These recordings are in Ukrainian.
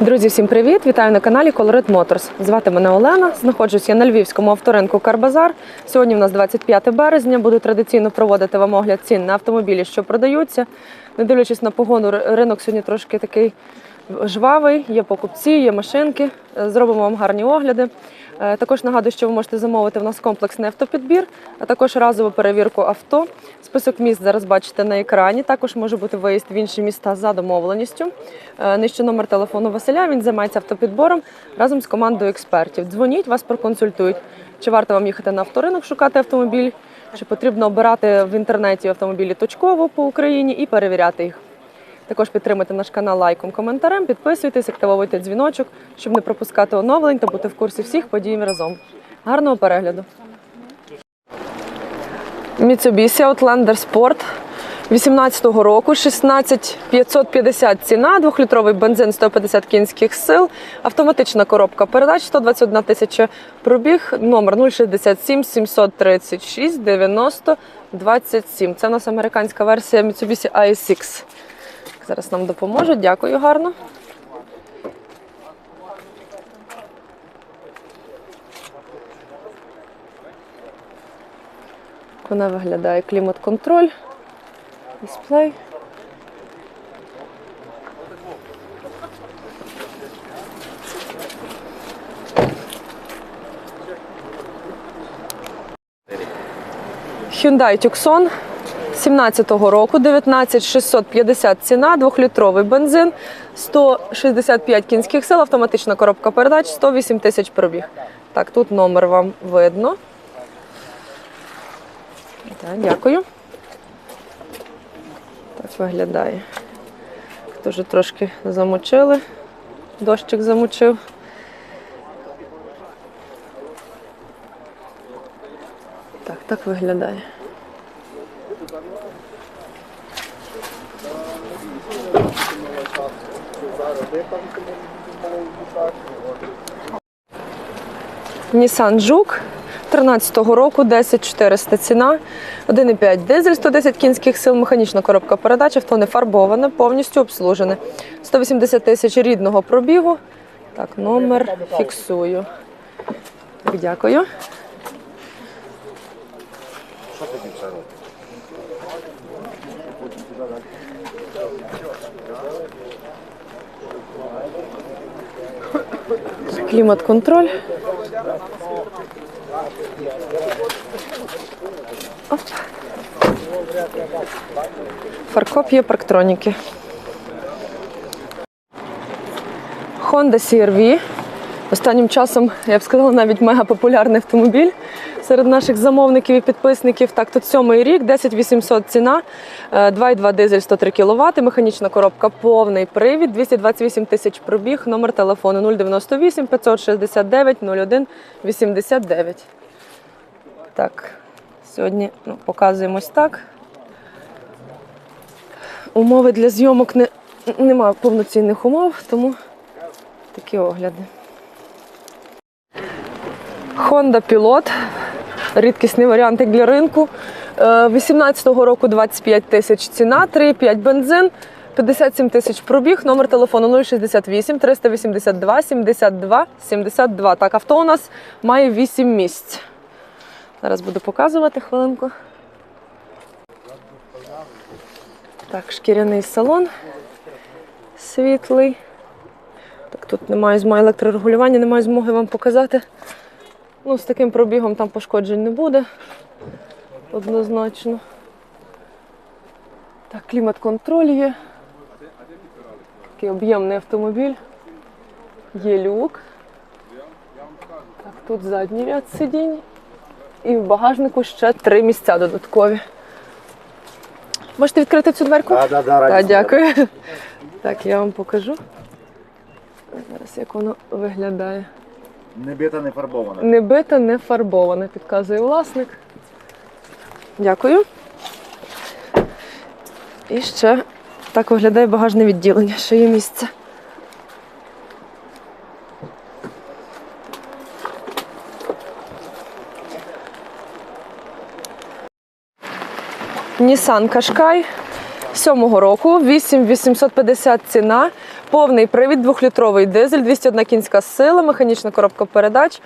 Друзі, всім привіт! Вітаю на каналі Colored Motors. Звати мене Олена. Знаходжусь я на львівському авторинку Карбазар. Сьогодні в нас 25 березня. Буду традиційно проводити вам огляд цін на автомобілі, що продаються. Не дивлячись на погоду, ринок сьогодні трошки такий жвавий. Є покупці, є машинки. Е, Зробимо вам гарні огляди. Е, Також нагадую, що ви можете замовити в нас комплексний автопідбір, а також разову перевірку авто. Список міст зараз бачите на екрані. Також може бути виїзд в інші міста за домовленістю. Е, Нижче номер телефону Василя. Він займається автопідбором разом з командою експертів. Дзвоніть, вас проконсультують. Чи варто вам їхати на авторинок шукати автомобіль, чи потрібно обирати в інтернеті автомобілі точково по Україні і перевіряти їх. Також підтримуйте наш канал лайком, коментарем, підписуйтесь, активовуйте дзвіночок, щоб не пропускати оновлень та бути в курсі всіх подій разом. Гарного перегляду! Mitsubishi Outlander Sport 18-го року, 16550 ціна, 2-літровий бензин 150 кінських сил, автоматична коробка передач 121 тисяча пробіг, номер 067 736 90 27. Це у нас американська версія Mitsubishi ASX. Зараз нам допоможуть. Дякую гарно. Вона виглядає клімат-контроль, дисплей. Hyundai Tucson 17-го року, 19650 ціна, 2-літровий бензин, 165 кінських сил, автоматична коробка передач, 108 тисяч пробіг. Так, тут номер вам видно. Так, дякую. Так виглядає. Дуже трошки замочили. Дощик замочив. Так, так виглядає. Nissan Juke 13-го року, 10400 ціна, 1,5 дизель, 110 кінських сил, механічна коробка передач, авто не фарбоване, повністю обслужене. 180 тисяч рідного пробігу. Так, номер фіксую. Так, дякую. Клімат-контроль. Оп. Фаркоп є парктроніки. Honda CR-V. Останнім часом, я б сказала, навіть мега популярний автомобіль серед наших замовників і підписників. Так, тут сьомий рік, 10800 ціна, е, 2,2 дизель 103 кВт, механічна коробка, повний привід, 228 тисяч пробіг, номер телефону 098 569 01 89. Так, сьогодні ну, показуємось так. Умови для зйомок не, немає повноцінних умов, тому такі огляди. Honda Pilot. Рідкісний варіант для ринку. Е, 18-го року 25 тисяч ціна, 3,5 бензин, 57 тисяч пробіг, номер телефону 068 382 72 72. Так, авто у нас має 8 місць. Зараз буду показувати хвилинку. Так, шкіряний салон світлий. Так, тут немає змоги електрорегулювання, немає змоги вам показати. Ну, з таким пробігом там пошкоджень не буде. Однозначно. Так, клімат-контроль є. Такий об'ємний автомобіль. Є люк. Так, тут задній ряд сидінь. І в багажнику ще три місця додаткові. Можете відкрити цю дверку? Да, да, да, Так, дякую. Так, я вам покажу. Зараз як воно виглядає. Не бита, не фарбована. Не бита, не фарбоване, підказує власник. Дякую. І ще так виглядає багажне відділення, ще є місце. Nissan Qashqai сьомого року, 8850 ціна, повний привід, двохлітровий дизель, 201 кінська сила, механічна коробка передач,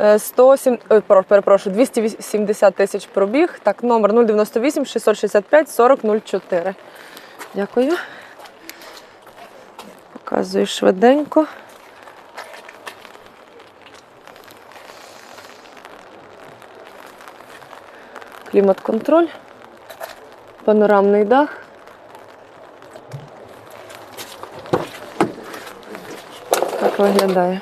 е, 107, ой, перепрошую, 270 тисяч пробіг. Так, номер 098 665 40 04. Дякую. Показую швиденько. Клімат-контроль, панорамний дах. Виглядає.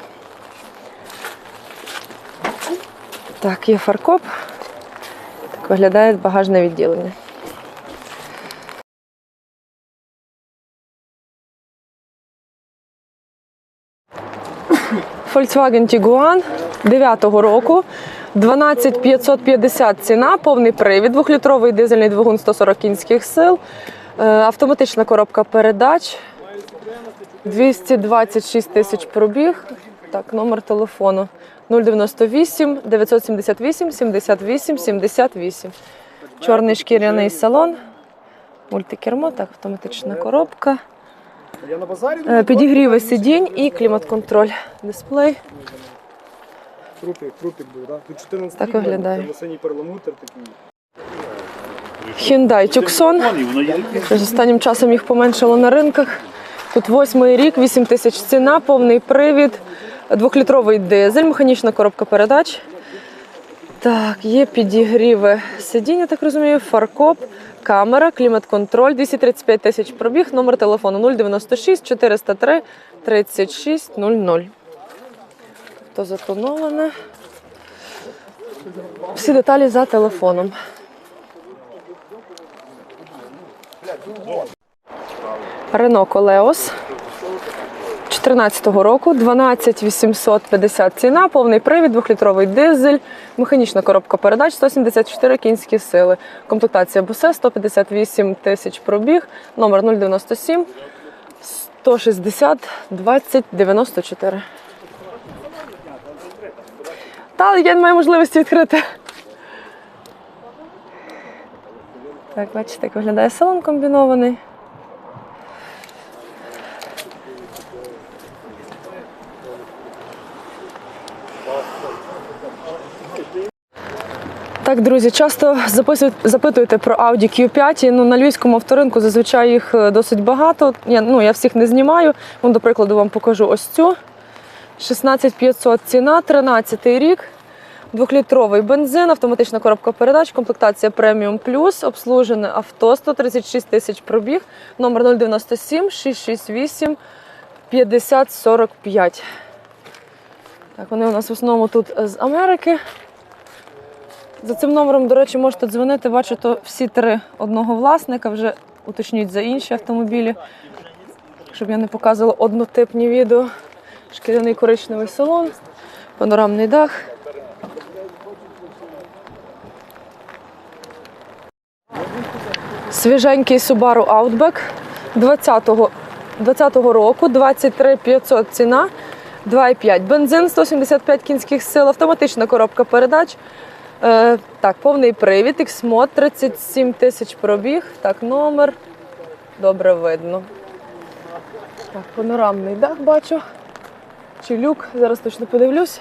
Так, є фаркоп. Так виглядає багажне відділення. Volkswagen Tiguan 9-го року. 12550 ціна, повний привід, двохлітровий дизельний двигун 140 кінських сил, е, автоматична коробка передач, 226 тисяч пробіг. Так, номер телефону 098 978 78 78. Чорний шкіряний салон, мультикермо, так, автоматична коробка. Е, Підігріви сидінь і клімат-контроль. Дисплей. крупик, крупик був, да? Тут 14 Так виглядає. осенній перламутр такий. Hyundai Tucson. Щось Останнім часом їх поменшало на ринках. Тут восьмий рік, 8 тисяч ціна, повний привід, двохлітровий дизель, механічна коробка передач. Так, є підігріви сидіння, так розумію, фаркоп, камера, клімат-контроль, 235 тисяч пробіг, номер телефону 096 403 36 00. То затоноване. Всі деталі за телефоном. Рено Колеос 14-го року, 12 850 ціна, повний привід, двохлітровий дизель, механічна коробка передач, 174 кінські сили. Комплектація бусе 158 тисяч пробіг, номер 097 160 20 94. Та я не маю можливості відкрити. Так, бачите, як виглядає салон комбінований. Так, друзі, часто запитуєте про Audi Q5. Ну, на львівському авторинку зазвичай їх е, досить багато. Я, ну, я всіх не знімаю. Ну, до прикладу, вам покажу ось цю. 16500 ціна, 13 рік. Двохлітровий бензин, автоматична коробка передач, комплектація преміум плюс, обслужене авто 136 тисяч пробіг, номер 097 668 5045. Так, вони у нас в основному тут з Америки. За цим номером, до речі, можете дзвонити. Бачу, всі три одного власника. Вже уточніть за інші автомобілі, щоб я не показувала однотипні відео. Шкіряний коричневий салон, панорамний дах. Свіженький Subaru Outback 20-го 20-го року, 23 500 ціна, 2,5. Бензин 175 кінських сил, автоматична коробка передач. Е, так, повний привід, X-Mod, 37 тисяч пробіг. Так, номер. Добре видно. Так, панорамний дах бачу. Чи люк, зараз точно подивлюсь.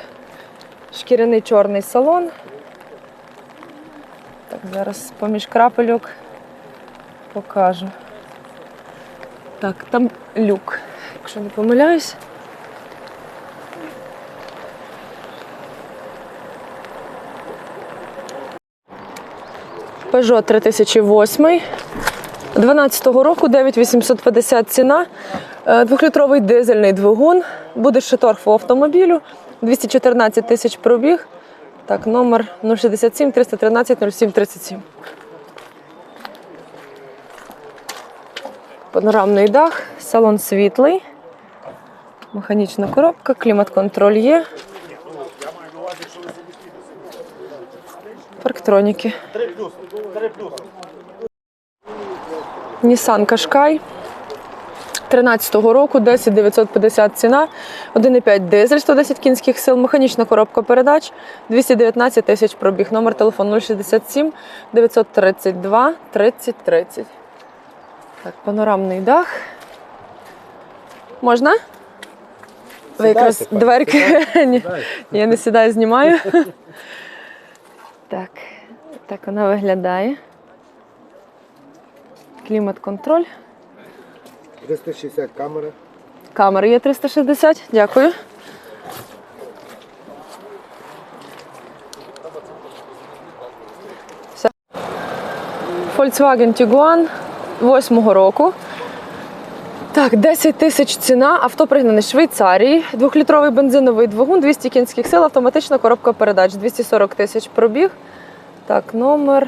Шкіряний чорний салон. Так, зараз поміж крапельок покажу. Так, там люк, якщо не помиляюсь. Peugeot 3008. 12-го року 9850 ціна. Е, Двохлітровий дизельний двигун. Буде ще торг по автомобілю. 214 тисяч пробіг. Так, номер 067 313 07 37. Панорамний дах, салон світлий, механічна коробка, клімат-контроль є. Парктроніки. Nissan Qashqai 13-го року, 10 950 ціна, 1,5 дизель, 110 кінських сил, механічна коробка передач, 219 тисяч пробіг. Номер телефону 067 932 30 30. Так, панорамний дах. Можна? Ви якраз дверки. Ні, я не сідаю, знімаю. Так, так вона виглядає. Клімат-контроль. 360 камери. Камери є 360, дякую. Все. Volkswagen Tiguan 8-го року. Так, 10 тисяч ціна, авто пригнане Швейцарії, двохлітровий бензиновий двигун, 200 кінських сил, автоматична коробка передач, 240 тисяч пробіг. Так, номер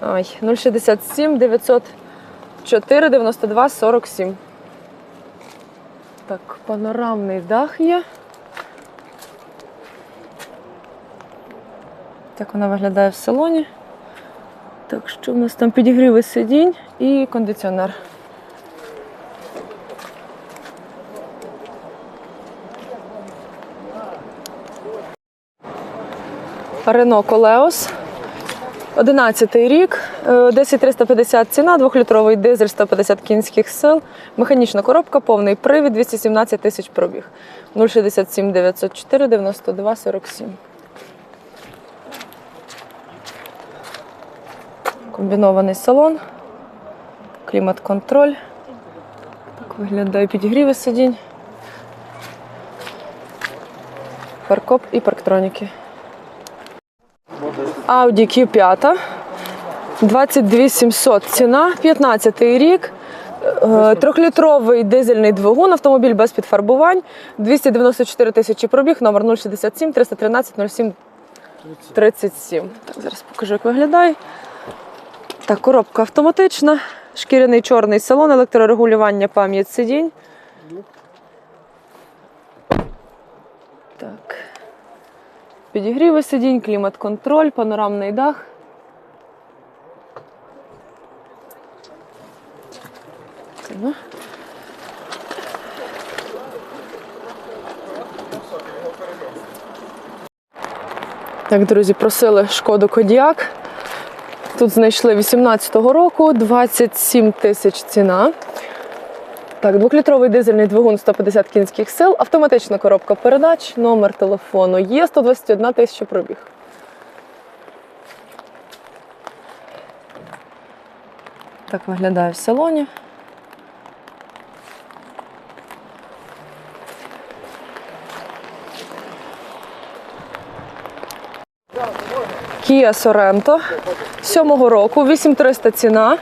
Ай, 067 904 92 47. Так, панорамний дах є. Так вона виглядає в салоні. Так, що в нас там підігріви сидінь і кондиціонер. Рено Колеос. 11 рік, е, 10350 ціна, 2-літровий дизель, 150 кінських сил, механічна коробка, повний привід, 217 тисяч пробіг. 067 904 92 47. Комбінований салон, клімат-контроль. Так виглядає підігріви сидінь. Паркоп і парктроніки. Audi Q5. 22 700 ціна, 15 рік. Е, Трьохлітровий дизельний двигун, автомобіль без підфарбувань, 294 тисячі пробіг, номер 067 313 07 37. Так, зараз покажу, як виглядає. Так, коробка автоматична, шкіряний чорний салон, електрорегулювання, пам'ять сидінь. Так. Підігріви сидінь, клімат-контроль, панорамний дах. Так, друзі, просили шкоду Кодіак. Тут знайшли 18-го року, 27 тисяч ціна. Так, двохлітровий дизельний двигун 150 кінських сил, автоматична коробка передач, номер телефону є 121 тисяча пробіг. Так виглядає в салоні. Kia Sorento 7 року, 8300 ціна.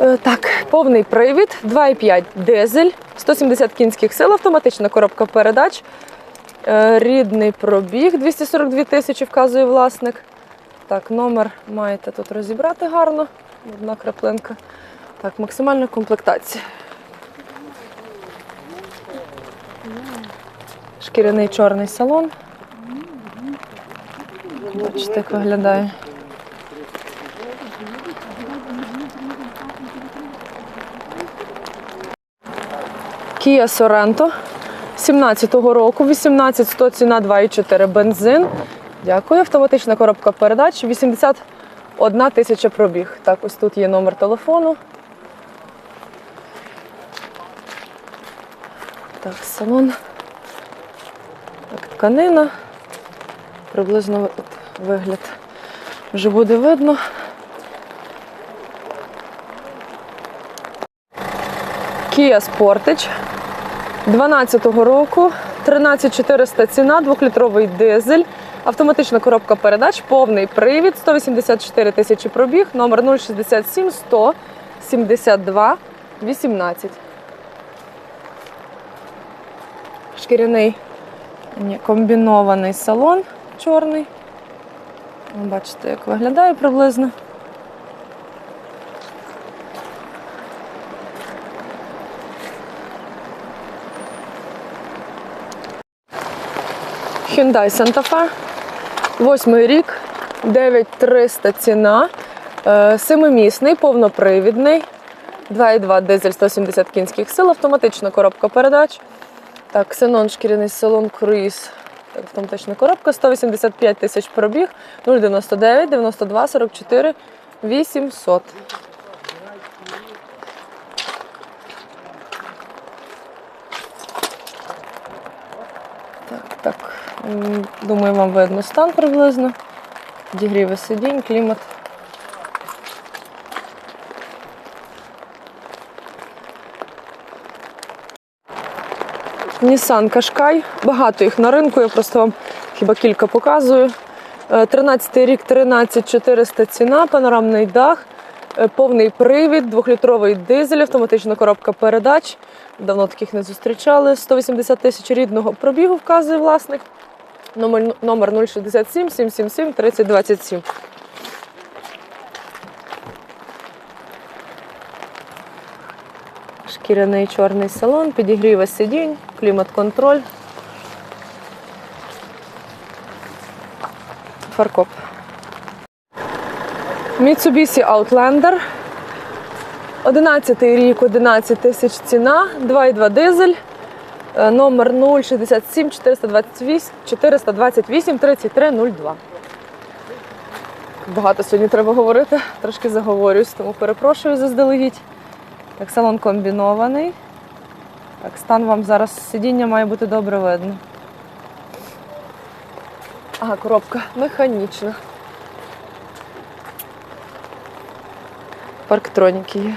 Е, Так, повний привід, 2,5 дизель, 170 кінських сил, автоматична коробка передач. Е, Рідний пробіг 242 тисячі, вказує власник. Так, номер маєте тут розібрати гарно. Одна краплинка. Так, максимальна комплектація. Шкіряний чорний салон. Бачите, як виглядає. Kia Sorento 17-го року, 18100 ціна 2,4 бензин. Дякую. Автоматична коробка передач, 81 тисяча пробіг. Так, ось тут є номер телефону. Так, салон. Так, тканина. Приблизно вигляд вже буде видно. Kia Sportage 12-го року, 13400 ціна, 2-літровий дизель, автоматична коробка передач, повний привід, 184 тисячі пробіг, номер 067 172 18. Шкіряний комбінований салон чорний. Бачите, як виглядає приблизно. Hyundai Santa Fe. Восьмий рік, 9300 ціна. Е, Семимісний, повнопривідний. 2,2 дизель 170 кінських сил, автоматична коробка передач. Так, ксенон шкіряний салон круїз. Автоматична коробка, 185 тисяч пробіг, 099 92 44 800. Думаю, вам видно стан приблизно. Підігріви сидінь, клімат. Nissan Qashqai. Багато їх на ринку, я просто вам хіба кілька показую. Е, 13 рік, 13400 ціна, панорамний дах, е, повний привід, двохлітровий дизель, автоматична коробка передач. Давно таких не зустрічали. 180 тисяч рідного пробігу вказує власник. Номер, номер 067 777 3027. Шкіряний чорний салон, підігріва сидінь, клімат-контроль. Фаркоп. Mitsubishi Outlander. 11 рік, 11 тисяч ціна, 2,2 дизель. Е, Номер 067 428 428 3302. Багато сьогодні треба говорити, трошки заговорююсь, тому перепрошую заздалегідь. Так, салон комбінований. Так, стан вам зараз сидіння має бути добре видно. Ага, коробка механічна. Парктроніки є.